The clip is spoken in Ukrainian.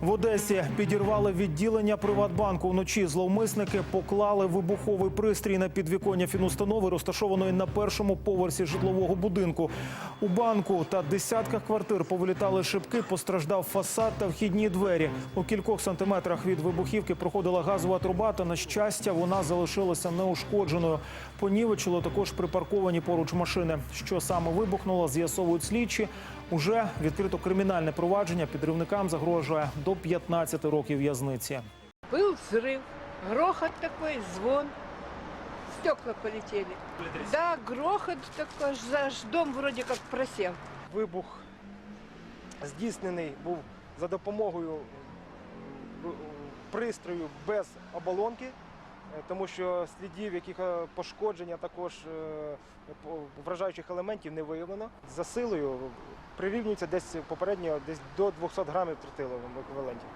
В Одесі підірвали відділення Приватбанку. Вночі зловмисники поклали вибуховий пристрій на підвіконня фінустанови, розташованої на першому поверсі житлового будинку. У банку та десятках квартир повилітали шибки, постраждав фасад та вхідні двері. У кількох сантиметрах від вибухівки проходила газова труба, та на щастя вона залишилася неушкодженою. Понівечило також припарковані поруч машини. Що саме вибухнуло, з'ясовують слідчі. Уже відкрито кримінальне провадження. Підривникам загрожує до 15 років в'язниці. Был взрыв, грохот такой, звон, стекла полетели. Да, грохот такой, аж дом вроде как просел. Вибух здійснений був за допомогою пристрою без оболонки, е, тому що слідів, яких пошкодження також е, вражаючих елементів не виявлено. За силою прирівнюється десь попередньо десь до 200 грамів тротилу в еквіваленті.